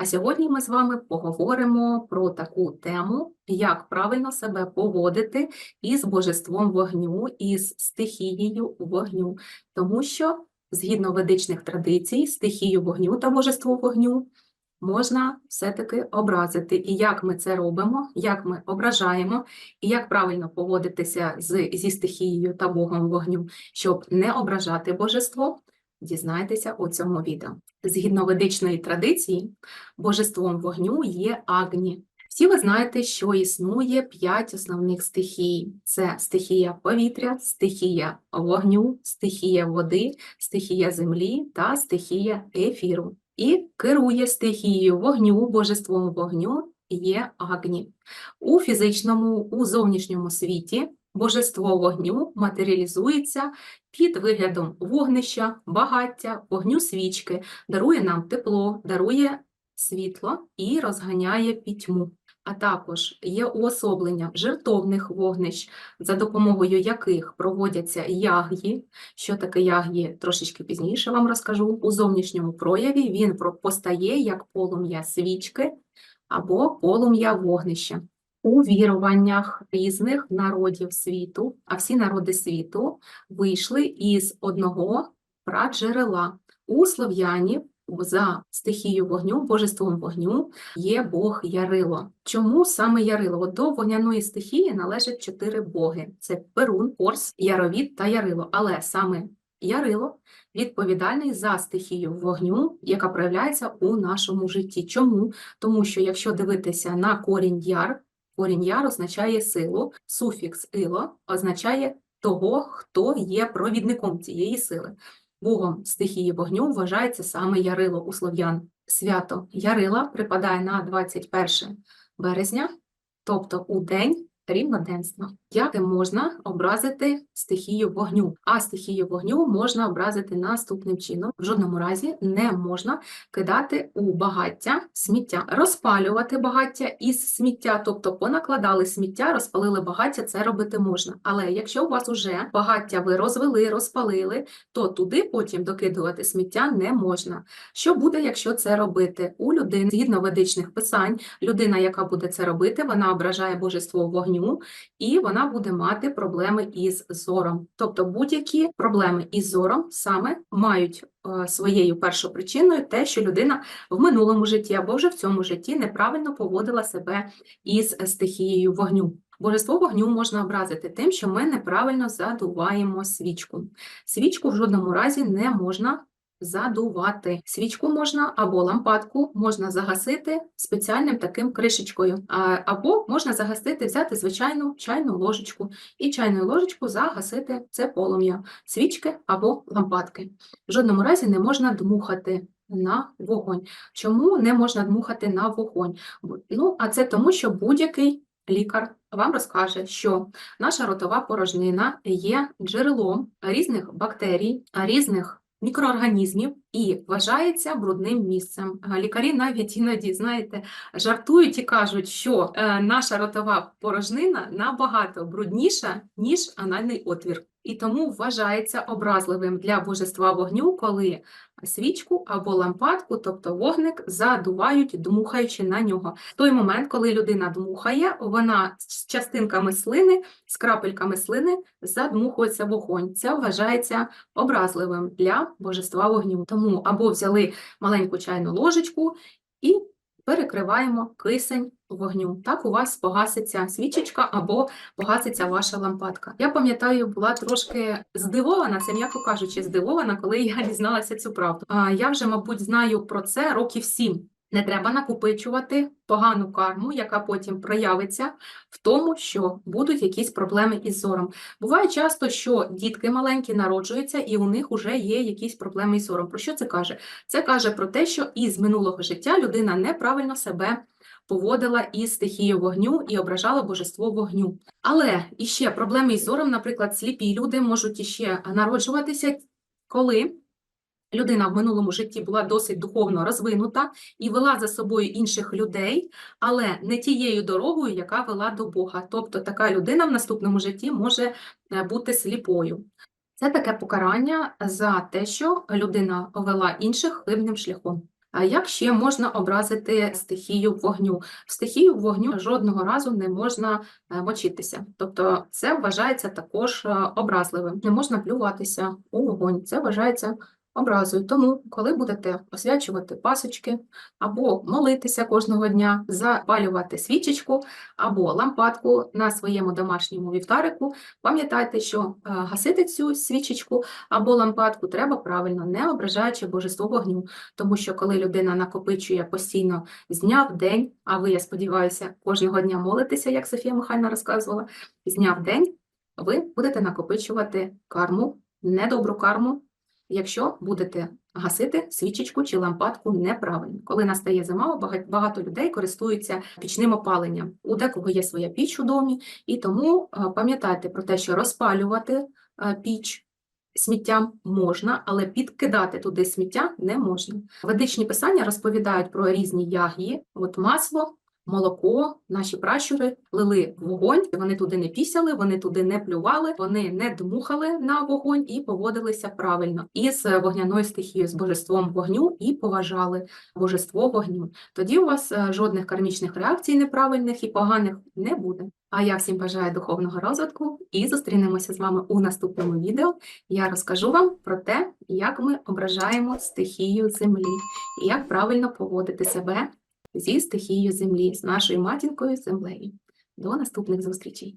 А сьогодні ми з вами поговоримо про таку тему, як правильно себе поводити із божеством вогню, із стихією вогню. Тому що, згідно ведичних традицій, стихію вогню та божество вогню можна все-таки образити. І як ми це робимо, як ми ображаємо, і як правильно поводитися з, зі стихією та Богом вогню, щоб не ображати божество, дізнайтеся у цьому відео. Згідно ведичної традиції, божеством вогню є Агні. Всі ви знаєте, що існує п'ять основних стихій: це стихія повітря, стихія вогню, стихія води, стихія землі та стихія ефіру. І керує стихією вогню, божеством вогню є Агні. У фізичному, у зовнішньому світі божество вогню матеріалізується під виглядом вогнища, багаття, вогню свічки, дарує нам тепло, дарує світло і розганяє пітьму. А також є уособлення жертовних вогнищ, за допомогою яких проводяться яг'ї. Що таке яг'ї, трошечки пізніше вам розкажу. У зовнішньому прояві він постає як полум'я свічки або полум'я вогнища. У віруваннях різних народів світу, а всі народи світу вийшли із одного праджерела. У слов'янів за стихію вогню, божеством вогню є Бог Ярило. Чому саме Ярило? От До вогняної стихії належать чотири боги: це Перун, Орс, Яровід та Ярило. Але саме Ярило відповідальний за стихію вогню, яка проявляється у нашому житті. Чому? Тому що якщо дивитися на корінь яр, корінь яр означає силу, суфікс ило означає того, хто є провідником цієї сили. Богом стихії вогню вважається саме Ярило у слов'ян. Свято Ярила припадає на 21 березня, тобто у день рівноденства. Як можна образити стихію вогню? А стихію вогню можна образити наступним чином. В жодному разі не можна кидати у багаття сміття, розпалювати багаття із сміття, тобто понакладали сміття, розпалили багаття, це робити можна. Але якщо у вас уже багаття ви розвели, розпалили, то туди потім докидувати сміття не можна. Що буде, якщо це робити? У людини, згідно ведичних писань, людина, яка буде це робити, вона ображає божество вогню, і вона буде мати проблеми із зором. Тобто будь-які проблеми із зором саме мають е, своєю першопричиною те, що людина в минулому житті або вже в цьому житті неправильно поводила себе із стихією вогню. Божество вогню можна образити тим, що ми неправильно задуваємо свічку. Свічку в жодному разі не можна задувати. Свічку можна або лампадку можна загасити спеціальним таким кришечкою, або можна загасити, взяти звичайну чайну ложечку і чайною ложечку загасити це полум'я свічки або лампадки. В жодному разі не можна дмухати на вогонь. Чому не можна дмухати на вогонь? Ну, а це тому, що будь-який лікар вам розкаже, що наша ротова порожнина є джерелом різних бактерій, різних мікроорганізмів і вважається брудним місцем. Лікарі навіть іноді, знаєте, жартують і кажуть, що е, наша ротова порожнина набагато брудніша, ніж анальний отвір. І тому вважається образливим для божества вогню, коли свічку або лампадку, тобто вогник, задувають, дмухаючи на нього. В той момент, коли людина дмухає, вона з частинками слини, з крапельками слини задмухується вогонь. Це вважається образливим для божества вогню. Тому або взяли маленьку чайну ложечку і перекриваємо кисень вогню. Так у вас погаситься свічечка або погаситься ваша лампадка. Я пам'ятаю, була трошки здивована, це м'яко кажучи, здивована, коли я дізналася цю правду. А, Я вже, мабуть, знаю про це років сім. Не треба накопичувати погану карму, яка потім проявиться в тому, що будуть якісь проблеми із зором. Буває часто, що дітки маленькі народжуються, і у них вже є якісь проблеми із зором. Про що це каже? Це каже про те, що із минулого життя людина неправильно себе поводила із стихією вогню і ображала божество вогню. Але іще проблеми із зором, наприклад, сліпі люди можуть іще народжуватися, коли людина в минулому житті була досить духовно розвинута і вела за собою інших людей, але не тією дорогою, яка вела до Бога. Тобто така людина в наступному житті може е, бути сліпою. Це таке покарання за те, що людина вела інших хибним шляхом. А як ще можна образити стихію вогню? В стихію вогню жодного разу не можна е, мочитися. Тобто це вважається також е, образливим. Не можна плюватися у вогонь. Це вважається образою. Тому, коли будете освячувати пасочки або молитися кожного дня, запалювати свічечку або лампадку на своєму домашньому вівтарику, пам'ятайте, що е, гасити цю свічечку або лампадку треба правильно, не ображаючи божество вогню. Тому що коли людина накопичує постійно з дня в день, а ви, я сподіваюся, кожного дня молитеся, як Софія Михайлівна розказувала, з дня в день ви будете накопичувати карму, недобру карму, якщо будете гасити свічечку чи лампадку неправильно. Коли настає зима, бага- багато людей користуються пічним опаленням. У декого є своя піч у домі, і тому е, пам'ятайте про те, що розпалювати е, піч сміттям можна, але підкидати туди сміття не можна. Ведичні писання розповідають про різні ягії, от масло, молоко, наші пращури лили вогонь, вони туди не пісяли, вони туди не плювали, вони не дмухали на вогонь і поводилися правильно із вогняною стихією, з божеством вогню і поважали божество вогню. Тоді у вас е, жодних кармічних реакцій неправильних і поганих не буде. А я всім бажаю духовного розвитку і зустрінемося з вами у наступному відео. Я розкажу вам про те, як ми ображаємо стихію землі і як правильно поводити себе зі стихією землі, з нашою матінкою землею. До наступних зустрічей!